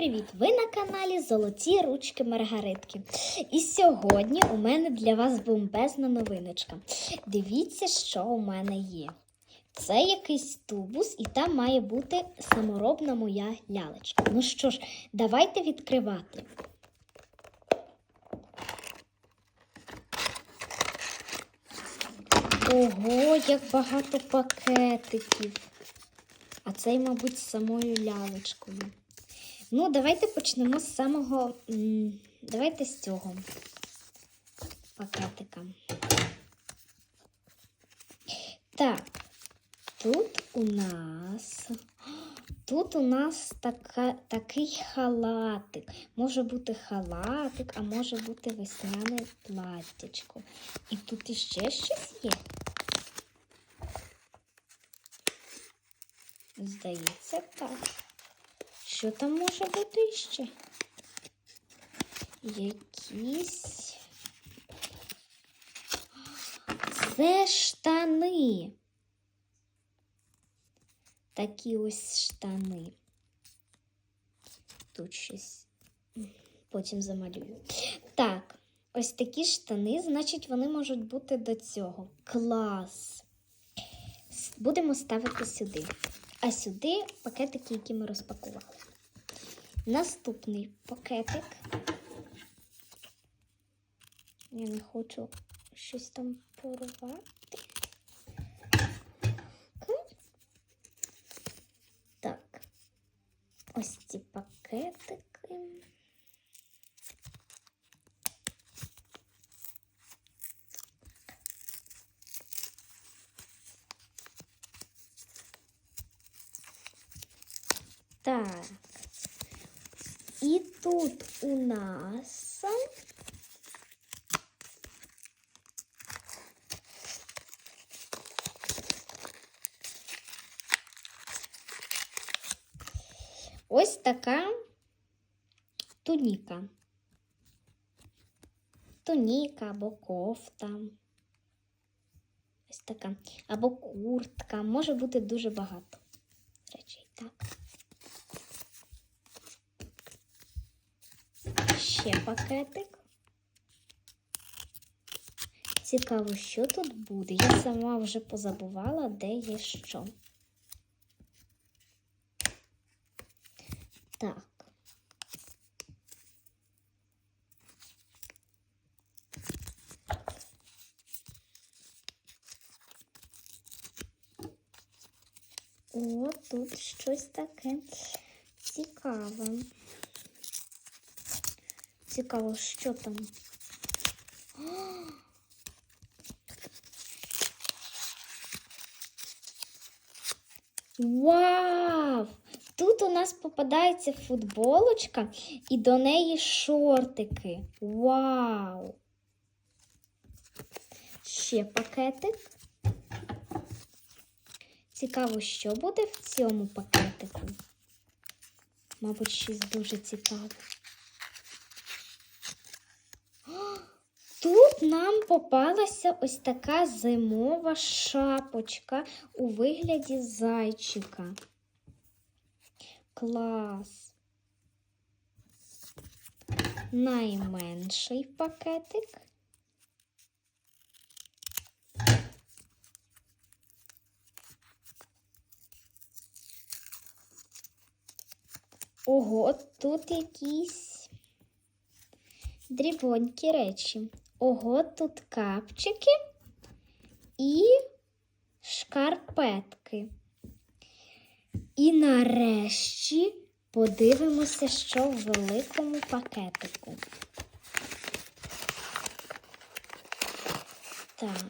привіт! Ви на каналі Золоті ручки Маргаритки. І сьогодні у мене для вас бомбезна новиночка. Дивіться, що у мене є. Це якийсь тубус, і там має бути саморобна моя лялечка. Ну що ж, давайте відкривати. Ого, як багато пакетиків. А цей, мабуть, з самою лялечкою. Ну, давайте почнемо з самого. Давайте з цього пакетика. Так, тут у нас. Тут у нас така, такий халатик. Може бути халатик, а може бути весняне платтячко. І тут іще щось є. Здається, так. Що там може бути іще? Якісь. Це штани. Такі ось штани. Тут щось потім замалюю. Так, ось такі штани, значить, вони можуть бути до цього. Клас. Будемо ставити сюди. А сюди пакетики, які ми розпакували. Наступний пакетик. Я не хочу щось там порвати. Так. Ось ці пакетики. Так. І тут у нас ось така туніка. Туніка або кофта. Ось така. Або куртка. Може бути дуже багато речей. Так. Ще пакетик. Цікаво, що тут буде. Я сама вже позабувала, де є що. Так. О, тут щось таке цікаве. Цікаво, що там. Вау! Тут у нас попадається футболочка і до неї шортики. Вау! Ще пакетик. Цікаво, що буде в цьому пакетику. Мабуть, щось дуже цікаве. Нам попалася ось така зимова шапочка у вигляді зайчика. Клас. Найменший пакетик. Ого, тут якісь дрібонькі речі. Ого, тут капчики і шкарпетки. І нарешті подивимося, що в великому пакетику. Так.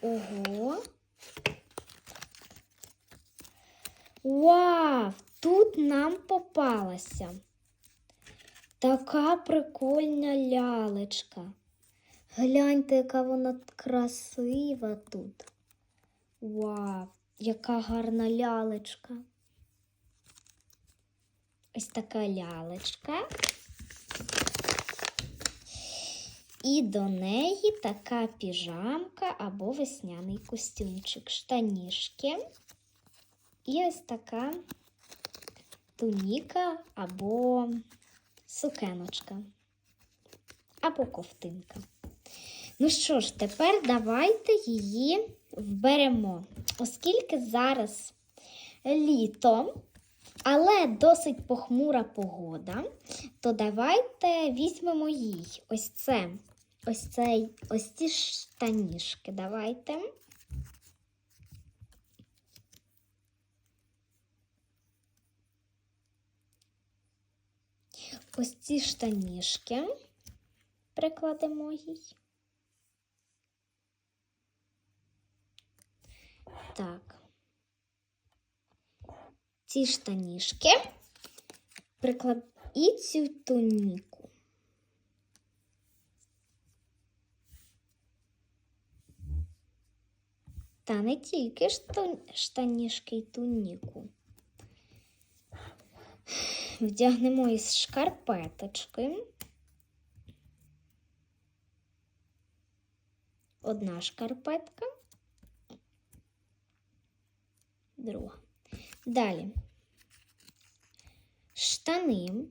Ого. Вау! Тут нам попалася. Така прикольна лялечка. Гляньте, яка вона красива тут. Вау, яка гарна лялечка. Ось така лялечка. І до неї така піжамка або весняний костюмчик, штанішки. І ось така туніка або сукеночка, або ковтинка. Ну що ж, тепер давайте її вберемо, оскільки зараз літо, але досить похмура погода, то давайте візьмемо їй ось це, ось цей, ось ці штанішки. Давайте. Ось ці штанішки прикладемо їй. Так. Ці штанішки приклад і цю туніку. Та не тільки штан- штанішки й туніку. Вдягнемо із шкарпеточки. Одна шкарпетка. Друга. Далі. Штани.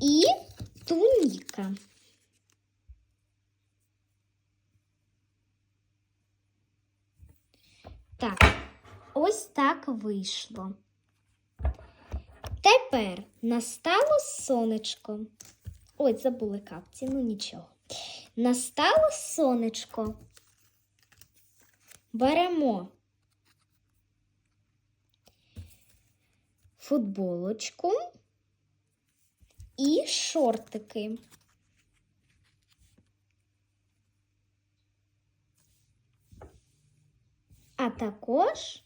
І туніка. Так, ось так вийшло. Тепер настало сонечко. Ой, забули капці, ну нічого. Настало сонечко. Беремо футболочку і шортики. А також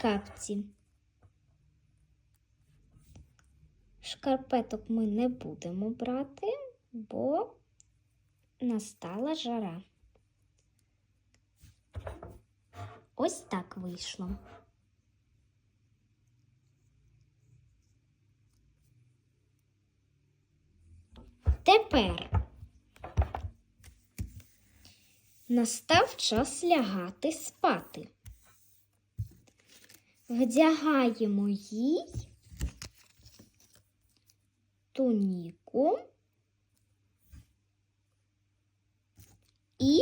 капці. Шкарпеток ми не будемо брати, бо настала жара. Ось так вийшло. Тепер настав час лягати спати. Вдягаємо їй туніку і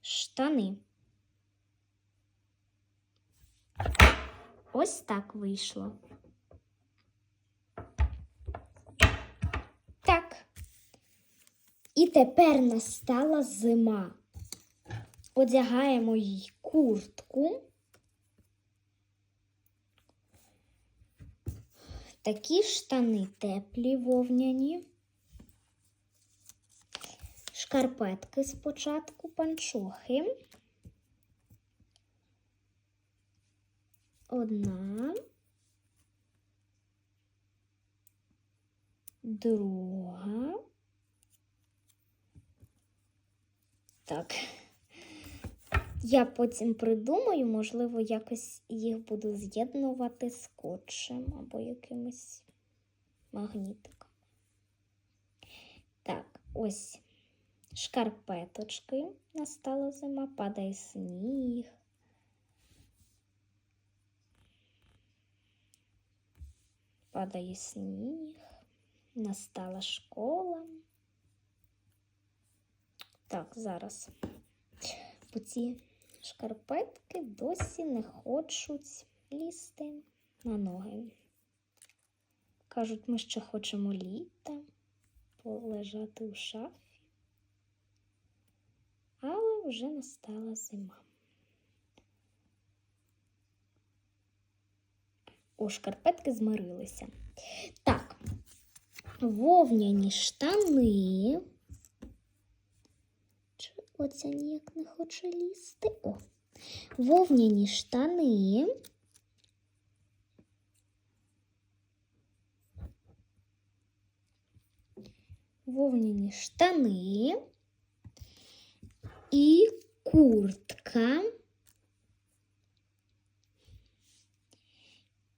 штани. Ось так вийшло. Так. І тепер настала зима. Одягаємо їй куртку. Такі штани теплі вовняні. Шкарпетки спочатку панчохи. Одна. Друга. Так. Я потім придумаю, можливо, якось їх буду з'єднувати скотчем або якимось магнітиком. Так, ось шкарпеточки настала зима, падає сніг. Падає сніг, настала школа. Так, зараз. Бо ці шкарпетки досі не хочуть лізти на ноги. Кажуть, ми ще хочемо літа полежати у шафі, але вже настала зима. О, шкарпетки змирилися. Так, вовняні штани. Оця ніяк не хоче лізти. О, вовняні штани. Вовняні штани і куртка.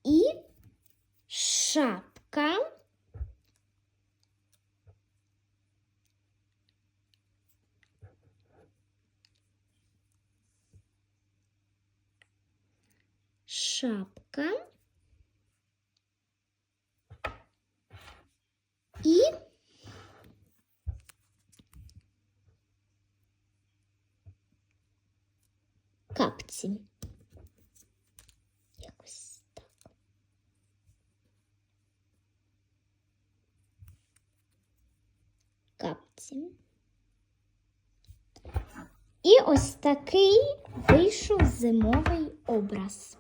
І шапка. шапка. І капці. Якось так. Капці. І ось такий вийшов зимовий образ.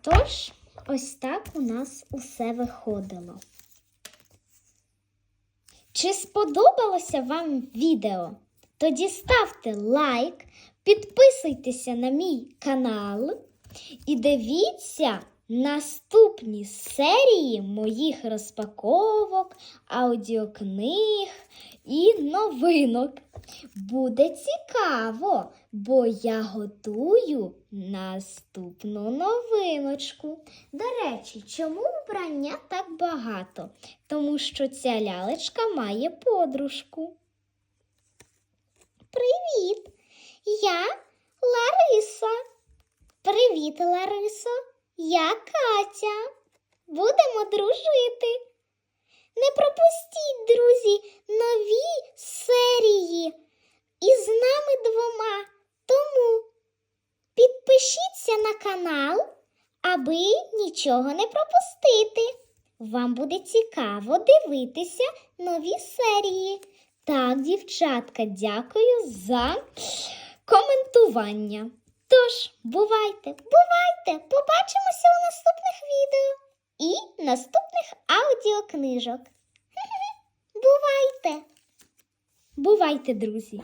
Тож, ось так у нас усе виходило. Чи сподобалося вам відео? Тоді ставте лайк, підписуйтеся на мій канал і дивіться наступні серії моїх розпаковок, аудіокниг і новинок. Буде цікаво, бо я готую наступну новиночку. До речі, чому вбрання так багато? Тому що ця лялечка має подружку. Привіт! Я Лариса. Привіт, Ларисо. Я Катя. Будемо дружити. Не пропустіть, друзі, нові серії із нами двома. Тому підпишіться на канал, аби нічого не пропустити. Вам буде цікаво дивитися нові серії. Так, дівчатка, дякую за коментування. Тож, бувайте, бувайте! Побачимося у наступних відео і наступних аудіокнижок. Бувайте! Бувайте, друзі!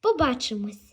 Побачимось!